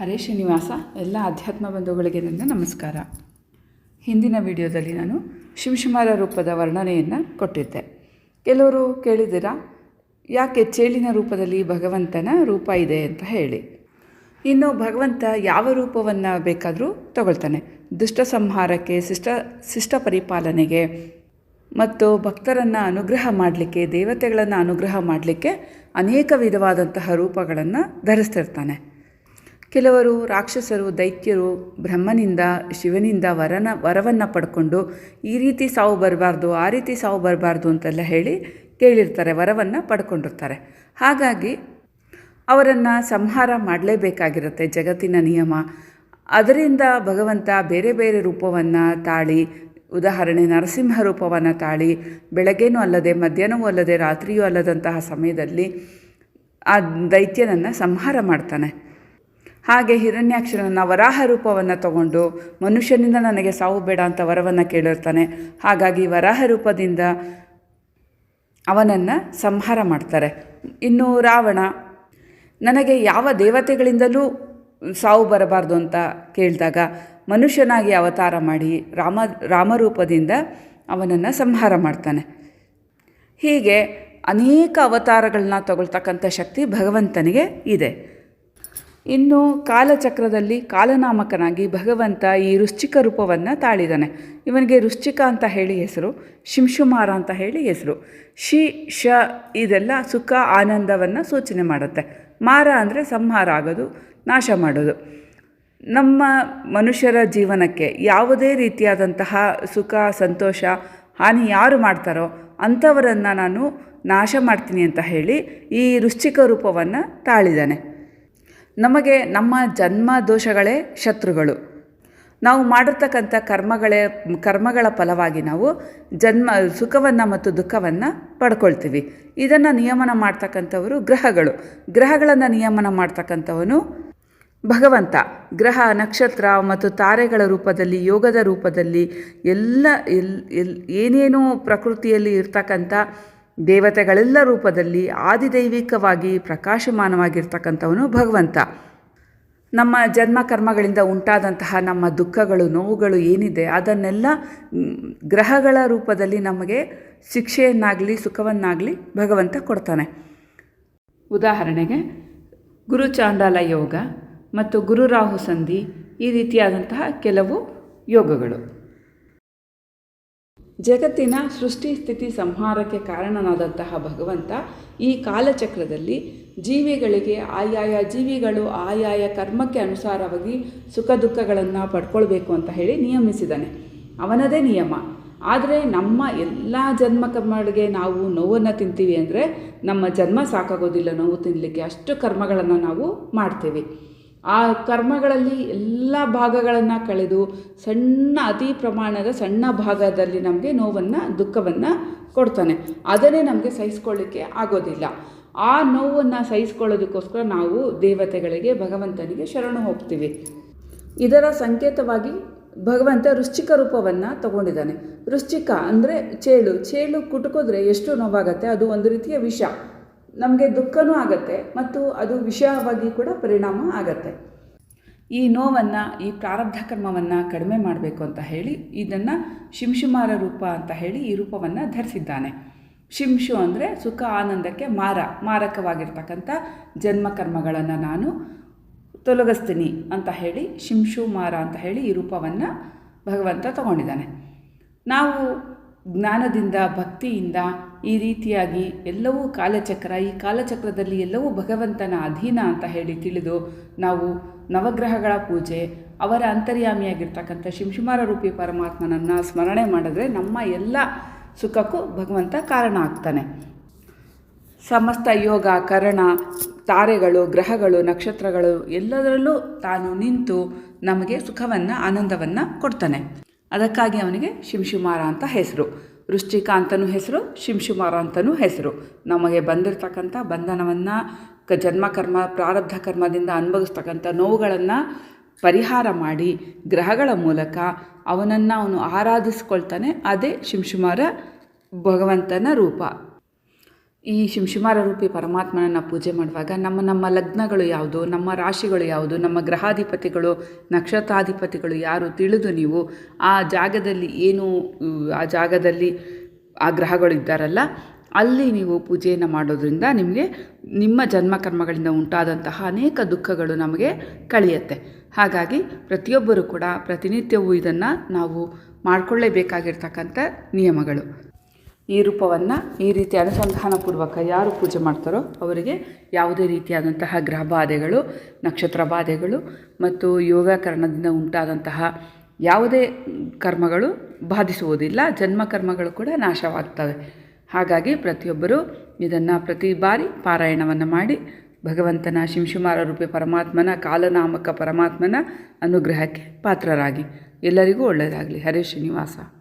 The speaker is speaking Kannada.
ಹರೇ ಶ್ರೀನಿವಾಸ, ಎಲ್ಲ ಅಧ್ಯಾತ್ಮ ಬಂಧುಗಳಿಗೆ ನನ್ನ ನಮಸ್ಕಾರ. ಹಿಂದಿನ ವಿಡಿಯೋದಲ್ಲಿ ನಾನು ಶಿವಶುಮಾರ ರೂಪದ ವರ್ಣನೆಯನ್ನು ಕೊಟ್ಟಿದ್ದೆ. ಕೆಲವರು ಕೇಳಿದ್ದೀರಾ, ಯಾಕೆ ಚೇಳಿನ ರೂಪದಲ್ಲಿ ಭಗವಂತನ ರೂಪ ಇದೆ ಅಂತ ಹೇಳಿ. ಇನ್ನು ಭಗವಂತ ಯಾವ ರೂಪವನ್ನು ಬೇಕಾದರೂ ತಗೊಳ್ತಾನೆ. ದುಷ್ಟ ಸಂಹಾರಕ್ಕೆ, ಶಿಷ್ಟ ಶಿಷ್ಟ ಪರಿಪಾಲನೆಗೆ ಮತ್ತು ಭಕ್ತರನ್ನು ಅನುಗ್ರಹ ಮಾಡಲಿಕ್ಕೆ, ದೇವತೆಗಳನ್ನು ಅನುಗ್ರಹ ಮಾಡಲಿಕ್ಕೆ ಅನೇಕ ವಿಧವಾದಂತಹ ರೂಪಗಳನ್ನು ಧರಿಸ್ತಿರ್ತಾನೆ. ಕೆಲವರು ರಾಕ್ಷಸರು, ದೈತ್ಯರು ಬ್ರಹ್ಮನಿಂದ, ಶಿವನಿಂದ ವರನ, ವರವನ್ನು ಪಡ್ಕೊಂಡು ಈ ರೀತಿ ಸಾವು ಬರಬಾರ್ದು, ಆ ರೀತಿ ಸಾವು ಬರಬಾರ್ದು ಅಂತೆಲ್ಲ ಹೇಳಿ ಕೇಳಿರ್ತಾರೆ, ವರವನ್ನು ಪಡ್ಕೊಂಡಿರ್ತಾರೆ. ಹಾಗಾಗಿ ಅವರನ್ನು ಸಂಹಾರ ಮಾಡಲೇಬೇಕಾಗಿರುತ್ತೆ ಜಗತ್ತಿನ ನಿಯಮ. ಅದರಿಂದ ಭಗವಂತ ಬೇರೆ ಬೇರೆ ರೂಪವನ್ನು ತಾಳಿ, ಉದಾಹರಣೆ ನರಸಿಂಹ ರೂಪವನ್ನು ತಾಳಿ, ಬೆಳಗ್ಗೆನೂ ಅಲ್ಲದೆ ಮಧ್ಯಾಹ್ನವೂ ಅಲ್ಲದೆ ರಾತ್ರಿಯೂ ಅಲ್ಲದಂತಹ ಸಮಯದಲ್ಲಿ ಆ ದೈತ್ಯನನ್ನು ಸಂಹಾರ ಮಾಡ್ತಾನೆ. ಹಾಗೆ ಹಿರಣ್ಯಾಕ್ಷರನ ವರಾಹ ರೂಪವನ್ನು ತಗೊಂಡು ಮನುಷ್ಯನಿಂದ ನನಗೆ ಸಾವು ಬೇಡ ಅಂತ ವರವನ್ನು ಕೇಳಿರ್ತಾನೆ. ಹಾಗಾಗಿ ವರಾಹ ರೂಪದಿಂದ ಅವನನ್ನು ಸಂಹಾರ ಮಾಡ್ತಾರೆ. ಇನ್ನು ರಾವಣ, ನನಗೆ ಯಾವ ದೇವತೆಗಳಿಂದಲೂ ಸಾವು ಬರಬಾರ್ದು ಅಂತ ಕೇಳಿದಾಗ ಮನುಷ್ಯನಾಗಿ ಅವತಾರ ಮಾಡಿ ರಾಮ, ರಾಮರೂಪದಿಂದ ಅವನನ್ನು ಸಂಹಾರ ಮಾಡ್ತಾನೆ. ಹೀಗೆ ಅನೇಕ ಅವತಾರಗಳನ್ನ ತಗೊಳ್ತಕ್ಕಂಥ ಶಕ್ತಿ ಭಗವಂತನಿಗೆ ಇದೆ. ಇನ್ನು ಕಾಲಚಕ್ರದಲ್ಲಿ ಕಾಲನಾಮಕನಾಗಿ ಭಗವಂತ ಈ ವೃಶ್ಚಿಕ ರೂಪವನ್ನು ತಾಳಿದಾನೆ. ಇವನಿಗೆ ವೃಶ್ಚಿಕ ಅಂತ ಹೇಳಿ ಹೆಸರು, ಶಿಂಶುಮಾರ ಅಂತ ಹೇಳಿ ಹೆಸರು. ಶಿ, ಶ ಇದೆಲ್ಲ ಸುಖ, ಆನಂದವನ್ನು ಸೂಚನೆ ಮಾಡುತ್ತೆ. ಮಾರ ಅಂದರೆ ಸಂಹಾರ ಆಗೋದು, ನಾಶ ಮಾಡೋದು. ನಮ್ಮ ಮನುಷ್ಯರ ಜೀವನಕ್ಕೆ ಯಾವುದೇ ರೀತಿಯಾದಂತಹ ಸುಖ, ಸಂತೋಷ, ಹಾನಿ ಯಾರು ಮಾಡ್ತಾರೋ ಅಂಥವರನ್ನು ನಾನು ನಾಶ ಮಾಡ್ತೀನಿ ಅಂತ ಹೇಳಿ ಈ ವೃಶ್ಚಿಕ ರೂಪವನ್ನು ತಾಳಿದ್ದಾನೆ ನಮಗೆ ನಮ್ಮ ಜನ್ಮ ದೋಷಗಳೇ ಶತ್ರುಗಳು. ನಾವು ಮಾಡಿರ್ತಕ್ಕಂಥ ಕರ್ಮಗಳೇ, ಕರ್ಮಗಳ ಫಲವಾಗಿ ನಾವು ಜನ್ಮ, ಸುಖವನ್ನು ಮತ್ತು ದುಃಖವನ್ನು ಪಡ್ಕೊಳ್ತೀವಿ. ಇದನ್ನು ನಿಯಮನ ಮಾಡ್ತಕ್ಕಂಥವರು ಗ್ರಹಗಳು. ಗ್ರಹಗಳನ್ನು ನಿಯಮನ ಮಾಡ್ತಕ್ಕಂಥವನು ಭಗವಂತ. ಗ್ರಹ, ನಕ್ಷತ್ರ ಮತ್ತು ತಾರೆಗಳ ರೂಪದಲ್ಲಿ, ಯೋಗದ ರೂಪದಲ್ಲಿ ಎಲ್ಲ ಎಲ್ ಏನೇನೋ ಪ್ರಕೃತಿಯಲ್ಲಿ ಇರ್ತಕ್ಕಂಥ ದೇವತೆಗಳೆಲ್ಲ ರೂಪದಲ್ಲಿ ಆದಿದೈವಿಕವಾಗಿ ಪ್ರಕಾಶಮಾನವಾಗಿರ್ತಕ್ಕಂಥವನು ಭಗವಂತ. ನಮ್ಮ ಜನ್ಮ ಕರ್ಮಗಳಿಂದ ಉಂಟಾದಂತಹ ನಮ್ಮ ದುಃಖಗಳು, ನೋವುಗಳು ಏನಿದೆ, ಅದನ್ನೆಲ್ಲ ಗ್ರಹಗಳ ರೂಪದಲ್ಲಿ ನಮಗೆ ಶಿಕ್ಷೆಯನ್ನಾಗಲಿ, ಸುಖವನ್ನಾಗಲಿ ಭಗವಂತ ಕೊಡ್ತಾನೆ. ಉದಾಹರಣೆಗೆ, ಗುರು ಗುರುಚಾಂಡಾಲ ಯೋಗ ಮತ್ತು ಗುರುರಾಹು ಸಂಧಿ ಈ ರೀತಿಯಾದಂತಹ ಕೆಲವು ಯೋಗಗಳು. ಜಗತ್ತಿನ ಸೃಷ್ಟಿ, ಸ್ಥಿತಿ, ಸಂಹಾರಕ್ಕೆ ಕಾರಣನಾದಂತಹ ಭಗವಂತ ಈ ಕಾಲಚಕ್ರದಲ್ಲಿ ಜೀವಿಗಳಿಗೆ, ಆಯಾಯ ಜೀವಿಗಳು ಆಯಾಯ ಕರ್ಮಕ್ಕೆ ಅನುಸಾರವಾಗಿ ಸುಖ ದುಃಖಗಳನ್ನು ಪಡ್ಕೊಳ್ಬೇಕು ಅಂತ ಹೇಳಿ ನಿಯಮಿಸಿದ್ದಾನೆ. ಅವನದೇ ನಿಯಮ. ಆದರೆ ನಮ್ಮ ಎಲ್ಲ ಜನ್ಮ ಕರ್ಮಗಳಿಗೆ ನಾವು ನೋವನ್ನು ತಿಂತೀವಿ ಅಂದರೆ ನಮ್ಮ ಜನ್ಮ ಸಾಕಾಗೋದಿಲ್ಲ, ನೋವು ತಿನ್ನಲಿಕ್ಕೆ ಅಷ್ಟು ಕರ್ಮಗಳನ್ನು ನಾವು ಮಾಡ್ತೀವಿ. ಆ ಕರ್ಮಗಳಲ್ಲಿ ಎಲ್ಲ ಭಾಗಗಳನ್ನು ಕಳೆದು ಸಣ್ಣ ಅತಿ ಪ್ರಮಾಣದ ಸಣ್ಣ ಭಾಗದಲ್ಲಿ ನಮಗೆ ನೋವನ್ನು, ದುಃಖವನ್ನು ಕೊಡ್ತಾನೆ. ಅದನ್ನೇ ನಮಗೆ ಸಹಿಸ್ಕೊಳ್ಳಿಕ್ಕೆ ಆಗೋದಿಲ್ಲ. ಆ ನೋವನ್ನು ಸಹಿಸ್ಕೊಳ್ಳೋದಕ್ಕೋಸ್ಕರ ನಾವು ದೇವತೆಗಳಿಗೆ, ಭಗವಂತನಿಗೆ ಶರಣು ಹೋಗ್ತೀವಿ. ಇದರ ಸಂಕೇತವಾಗಿ ಭಗವಂತ ರುಚಿಕ ರೂಪವನ್ನು ತಗೊಂಡಿದ್ದಾನೆ. ವೃಶ್ಚಿಕ ಅಂದರೆ ಚೇಳು. ಚೇಳು ಕುಟುಕಿದ್ರೆ ಎಷ್ಟು ನೋವಾಗತ್ತೆ? ಅದು ಒಂದು ರೀತಿಯ ವಿಷ. ನಮಗೆ ದುಃಖನೂ ಆಗತ್ತೆ ಮತ್ತು ಅದು ವಿಷಯವಾಗಿ ಕೂಡ ಪರಿಣಾಮ ಆಗತ್ತೆ. ಈ ನೋವನ್ನು, ಈ ಪ್ರಾರಬ್ಧ ಕರ್ಮವನ್ನು ಕಡಿಮೆ ಮಾಡಬೇಕು ಅಂತ ಹೇಳಿ ಇದನ್ನು ಶಿಂಶುಮಾರ ರೂಪ ಅಂತ ಹೇಳಿ ಈ ರೂಪವನ್ನು ಧರಿಸಿದ್ದಾನೆ. ಶಿಂಶು ಅಂದರೆ ಸುಖ, ಆನಂದಕ್ಕೆ ಮಾರ, ಮಾರಕವಾಗಿರ್ತಕ್ಕಂಥ ಜನ್ಮ ಕರ್ಮಗಳನ್ನು ನಾನು ತೊಲಗಿಸ್ತೀನಿ ಅಂತ ಹೇಳಿ ಶಿಂಶು ಮಾರ ಅಂತ ಹೇಳಿ ಈ ರೂಪವನ್ನು ಭಗವಂತ ತಗೊಂಡಿದ್ದಾನೆ. ನಾವು ಜ್ಞಾನದಿಂದ, ಭಕ್ತಿಯಿಂದ ಈ ರೀತಿಯಾಗಿ ಎಲ್ಲವೂ ಕಾಲಚಕ್ರ, ಈ ಕಾಲಚಕ್ರದಲ್ಲಿ ಎಲ್ಲವೂ ಭಗವಂತನ ಅಧೀನ ಅಂತ ಹೇಳಿ ತಿಳಿದು ನಾವು ನವಗ್ರಹಗಳ ಪೂಜೆ, ಅವರ ಅಂತರ್ಯಾಮಿಯಾಗಿರ್ತಕ್ಕಂಥ ಶಿಂಶುಮಾರ ರೂಪಿ ಪರಮಾತ್ಮನನ್ನು ಸ್ಮರಣೆ ಮಾಡಿದ್ರೆ ನಮ್ಮ ಎಲ್ಲ ಸುಖಕ್ಕೂ ಭಗವಂತ ಕಾರಣ ಆಗ್ತಾನೆ. ಸಮಸ್ತ ಯೋಗ, ಕರಣ, ತಾರೆಗಳು, ಗ್ರಹಗಳು, ನಕ್ಷತ್ರಗಳು ಎಲ್ಲದರಲ್ಲೂ ತಾನು ನಿಂತು ನಮಗೆ ಸುಖವನ್ನು, ಆನಂದವನ್ನು ಕೊಡ್ತಾನೆ. ಅದಕ್ಕಾಗಿ ಅವನಿಗೆ ಶಿಂಶುಮಾರ ಅಂತ ಹೆಸರು. ವೃಶ್ಚಿಕ ಅಂತನೂ ಹೆಸರು ಶಿಂಶುಮಾರ ಅಂತಲೂ ಹೆಸರು. ನಮಗೆ ಬಂದಿರತಕ್ಕಂಥ ಬಂಧನವನ್ನು, ಕ ಜನ್ಮ ಕರ್ಮ, ಪ್ರಾರಬ್ಧ ಕರ್ಮದಿಂದ ಅನುಭವಿಸ್ತಕ್ಕಂಥ ನೋವುಗಳನ್ನು ಪರಿಹಾರ ಮಾಡಿ ಗ್ರಹಗಳ ಮೂಲಕ ಅವನನ್ನು ಅವನು ಆರಾಧಿಸ್ಕೊಳ್ತಾನೆ. ಅದೇ ಶಿಂಶುಮಾರ ಭಗವಂತನ ರೂಪ. ಈ ಶಿಂಶುಮಾರ ರೂಪಿ ಪರಮಾತ್ಮನನ್ನ ಪೂಜೆ ಮಾಡುವಾಗ ನಮ್ಮ ನಮ್ಮ ಲಗ್ನಗಳು ಯಾವುದು, ನಮ್ಮ ರಾಶಿಗಳು ಯಾವುದು, ನಮ್ಮ ಗ್ರಹಾಧಿಪತಿಗಳು, ನಕ್ಷತ್ರಾಧಿಪತಿಗಳು ಯಾರು ತಿಳಿದು ನೀವು ಆ ಜಾಗದಲ್ಲಿ ಏನು, ಆ ಜಾಗದಲ್ಲಿ ಆ ಗ್ರಹಗಳು ಇದ್ದಾರಲ್ಲ, ಅಲ್ಲಿ ನೀವು ಪೂಜೆಯನ್ನು ಮಾಡೋದ್ರಿಂದ ನಿಮಗೆ ನಿಮ್ಮ ಜನ್ಮ ಕರ್ಮಗಳಿಂದ ಉಂಟಾದಂತಹ ಅನೇಕ ದುಃಖಗಳು ನಮಗೆ ಕಳೆಯುತ್ತೆ. ಹಾಗಾಗಿ ಪ್ರತಿಯೊಬ್ಬರು ಕೂಡ ಪ್ರತಿನಿತ್ಯವೂ ಇದನ್ನು ನಾವು ಮಾಡಿಕೊಳ್ಳೇಬೇಕಾಗಿರ್ತಕ್ಕಂಥ ನಿಯಮಗಳು. ಈ ರೂಪವನ್ನು ಈ ರೀತಿ ಅನುಸಂಧಾನಪೂರ್ವಕ ಯಾರು ಪೂಜೆ ಮಾಡ್ತಾರೋ ಅವರಿಗೆ ಯಾವುದೇ ರೀತಿಯಾದಂತಹ ಗ್ರಹ ಬಾಧೆಗಳು ನಕ್ಷತ್ರ ಬಾಧೆಗಳು ಮತ್ತು ಯೋಗಕರಣದಿಂದ ಉಂಟಾದಂತಹ ಯಾವುದೇ ಕರ್ಮಗಳು ಬಾಧಿಸುವುದಿಲ್ಲ, ಜನ್ಮ ಕರ್ಮಗಳು ಕೂಡ ನಾಶವಾಗ್ತವೆ. ಹಾಗಾಗಿ ಪ್ರತಿಯೊಬ್ಬರು ಇದನ್ನು ಪ್ರತಿ ಬಾರಿ ಪಾರಾಯಣವನ್ನು ಮಾಡಿ ಭಗವಂತನ ಶಿಂಶುಮಾರ ರೂಪಿ ಪರಮಾತ್ಮನ ಕಾಲನಾಮಕ ಪರಮಾತ್ಮನ ಅನುಗ್ರಹಕ್ಕೆ ಪಾತ್ರರಾಗಿ. ಎಲ್ಲರಿಗೂ ಒಳ್ಳೆಯದಾಗಲಿ. ಹರೇ ಶ್ರೀನಿವಾಸ.